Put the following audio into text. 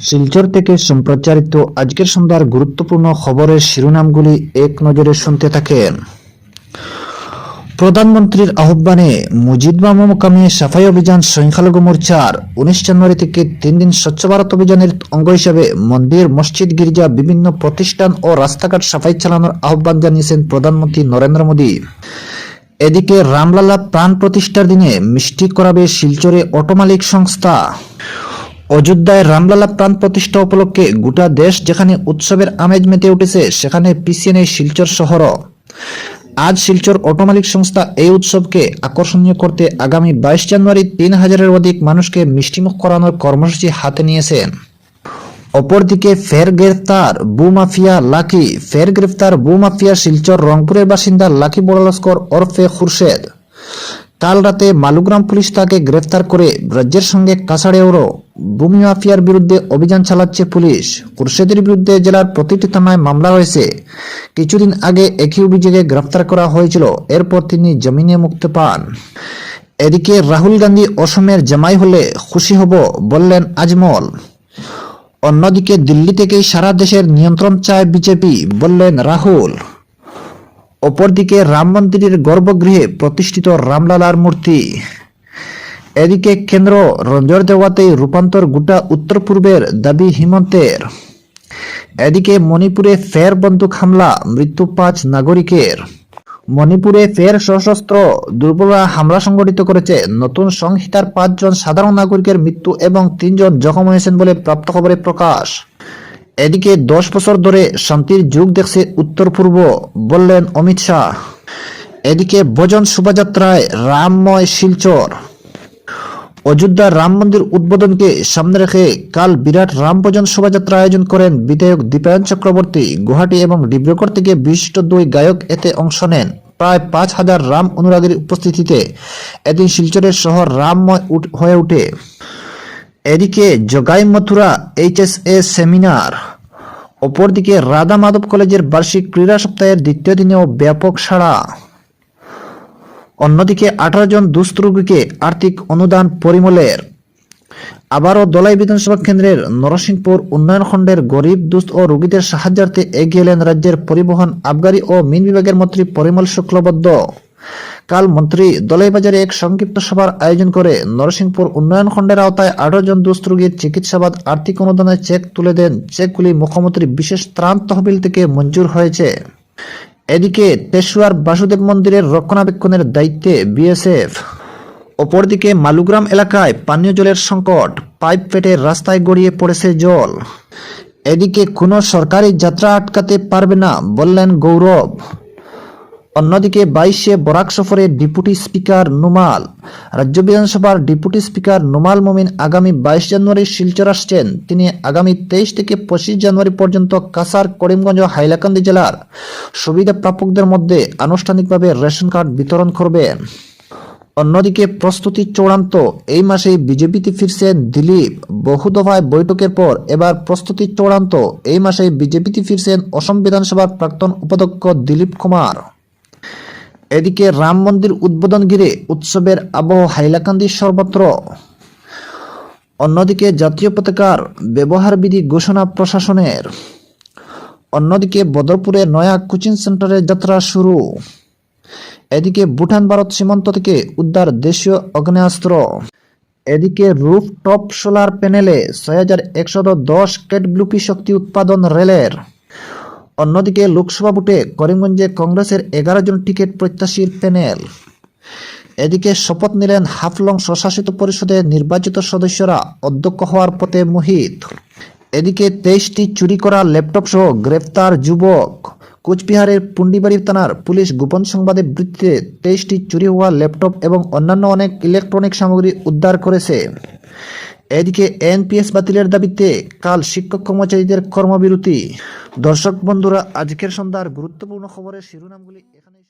শিলচর থেকে সম্প্রচারিত আজকের সন্ধ্যার গুরুত্বপূর্ণ খবরের শিরোনামগুলি এক নজরে শুনতে থাকেন। প্রধানমন্ত্রীর আহ্বানে মুজিদবামা মোকামে সাফাই অভিযান সংখ্যালঘু মোর্চার উনিশ জানুয়ারি থেকে তিন দিন স্বচ্ছ ভারত অভিযানের অঙ্গ হিসাবে মন্দির, মসজিদ, গির্জা, বিভিন্ন প্রতিষ্ঠান ও রাস্তাঘাট সাফাই চালানোর আহ্বান জানিয়েছেন প্রধানমন্ত্রী নরেন্দ্র মোদী। এদিকে রামলালা প্রাণ প্রতিষ্ঠার দিনে মিষ্টি করাবে শিলচরে অটোমালিক সংস্থা। অযোধ্যায় রামলালা প্রাণ প্রতিষ্ঠা উপলক্ষে গোটা দেশ যেখানে উৎসবের আমেজ মেতে উঠেছে, সেখানে পিছিয়ে নেই শিলচর শহরও আজ শিলচর অটো মালিক সংস্থা এই উৎসবকে আকর্ষণীয় করতে আগামী বাইশ জানুয়ারি তিন হাজারের অধিক মানুষকে মিষ্টিমুখ করানোর কর্মসূচি হাতে নিয়েছেন অপরদিকে ফের গ্রেফতার বু মাফিয়া লাকি। ফের গ্রেফতার বু মাফিয়া শিলচর রংপুরের বাসিন্দা লাকি বড়লস্কর ওরফে খুরশেদ। কাল রাতে মালুগ্রাম পুলিশ তাকে গ্রেফতার করে রাজ্যের সঙ্গে কাছাড়েওরও ভূমি মাফিয়ার বিরুদ্ধে অভিযান চালাচ্ছে পুলিশ। খুরশেদের বিরুদ্ধে জেলার প্রতিটি থানায় মামলা হয়েছে কিছুদিন আগে একই অভিযোগে গ্রেফতার করা হয়েছিল, এরপর তিনি জমিনে মুক্তি পান। এদিকে রাহুল গান্ধী অসমের জামাই হলে খুশি হব বললেন আজমল। অন্যদিকে দিল্লি থেকেই সারা দেশের নিয়ন্ত্রণ চায় বিজেপি, বললেন রাহুল। অপরদিকে রাম মন্দিরের গর্ভগৃহে প্রতিষ্ঠিত রামলালার মূর্তি। এদিকে কেন্দ্র রঞ্জর দেওয়াতেই রূপান্তর গোটা উত্তর পূর্বের দাবি হিমন্তের। এদিকে মণিপুরে ফের বন্দুক হামলা, মৃত্যু পাঁচ নাগরিকের। মণিপুরে ফের সশস্ত্র দুর্বলরা হামলা সংগঠিত করেছে। নতুন সংহিতার পাঁচজন সাধারণ নাগরিকের মৃত্যু এবং তিনজন জখম হয়েছেন বলে প্রাপ্ত খবরে প্রকাশ। এদিকে দশ বছর ধরে শান্তির যুগ দেখছে উত্তর পূর্ব বললেন অমিত শাহ। এদিকে ভজন শোভাযাত্রায় রামময় শিলচর। অযোধ্যার রাম মন্দির উদ্বোধনকে সামনে রেখে কাল বিরাট রাম ভজন শোভাযাত্রা আয়োজন করেন বিধায়ক দীপায়ন চক্রবর্তী, গুয়াহাটি এবং ডিব্রুগড় থেকে বিশিষ্ট দুই গায়ক এতে অংশ নেন। প্রায় পাঁচ হাজার রাম অনুরাগীর উপস্থিতিতে এদিন শিলচরের শহর রামময় হয়ে ওঠে। এদিকে জগাই মথুরা এইচএসএ সেমিনার। অপরদিকে রাধা মাধব কলেজের বার্ষিক ক্রীড়া সপ্তাহের দ্বিতীয় দিনেও ব্যাপক সাড়া। অন্যদিকে আঠারো জন দুস্থ রোগীকে আর্থিক অনুদান পরিমলের। আবারও দলাই বিধানসভা কেন্দ্রের নরসিংপুর উন্নয়ন খণ্ডের গরিব, দুস্থ ও রোগীদের সাহায্যার্থে এগিয়ে এলেন রাজ্যের পরিবহন, আবগারি ও মিন বিভাগের মন্ত্রী পরিমল শুক্লবদ্ধ কাল মন্ত্রী দলাইবাজারে এক সংক্ষিপ্ত সভার আয়োজন করে নরসিংপুর উন্নয়ন খণ্ডের আওতায় আঠারো জন দুস্থ রোগীর চিকিৎসাবাদ আর্থিক অনুদানের চেক তুলে দেন চেকগুলি মুখ্যমন্ত্রী বিশেষ ত্রাণ তহবিল থেকে মঞ্জুর হয়েছে। এদিকে পেশুয়ার বাসুদেব মন্দিরের রক্ষণাবেক্ষণের দায়িত্বে বিএসএফ। অপরদিকে মালুগ্রাম এলাকায় পানীয় জলের সংকট, পাইপ ফেটে রাস্তায় গড়িয়ে পড়েছে জল। এদিকে কোনো সরকারি যাত্রা আটকাতে পারবে না, বললেন গৌরব। অন্যদিকে বাইশে বরাক সফরে ডেপুটি স্পিকার নুমাল। রাজ্য বিধানসভার ডেপুটি স্পিকার নুমাল মোমিন আগামী বাইশ জানুয়ারি শিলচর আসছেন। তিনি আগামী তেইশ থেকে পঁচিশ জানুয়ারি পর্যন্ত কাসার করিমগঞ্জ হাইলাকান্দি জেলার সুবিধা প্রাপকদের মধ্যে আনুষ্ঠানিকভাবে রেশন কার্ড বিতরণ করবেন অন্যদিকে প্রস্তুতি চূড়ান্ত। এই মাসেই বিজেপিতে ফিরছেন দিলীপ। বহু দফায় বৈঠকের পর এবার প্রস্তুতি চূড়ান্ত। এই মাসেই বিজেপিতে ফিরছেন অসম বিধানসভার প্রাক্তন উপাধ্যক্ষ দিলীপ কুমার। এদিকে রাম মন্দির উদ্বোধন ঘিরে উৎসবের আবহ হাইলাকান্দি সর্বত্র। অন্যদিকে জাতীয় পতাকার ব্যবহার বিধি ঘোষণা প্রশাসনের। অন্যদিকে বদরপুরে নয়া কোচিং সেন্টারের যাত্রা শুরু। এদিকে ভুটান ভারত সীমান্ত থেকে উদ্ধার দেশীয় আগ্নেয়াস্ত্র এদিকে রুফ টপ সোলার প্যানেলে ছয় হাজার একশত দশ কেট ব্লুপি শক্তি উৎপাদন রেলের। অন্যদিকে লোকসভা ভোটে করিমগঞ্জে কংগ্রেসের এগারো জন টিকিট প্রত্যাশীর প্যানেল। এদিকে শপথ নিলেন হাফলং স্বশাসিত পরিষদের নির্বাচিত সদস্যরা অধ্যক্ষ হওয়ার পথে মোহিত। এদিকে তেইশটি চুরি করা ল্যাপটপ সহ গ্রেফতার যুবক। কোচবিহারের পুন্ডিবাড়ি থানার পুলিশ গোপন সংবাদের বৃত্তিতে তেইশটি চুরি হওয়া ল্যাপটপ এবং অন্যান্য অনেক ইলেকট্রনিক সামগ্রী উদ্ধার করেছে। এদিকে এনপিএস বাতিলের দাবিতে কাল শিক্ষক কর্মচারীদের কর্মবিরতি। দর্শক বন্ধুরা, আজকের সন্ধ্যার গুরুত্বপূর্ণ খবরের শিরোনামগুলি এখানে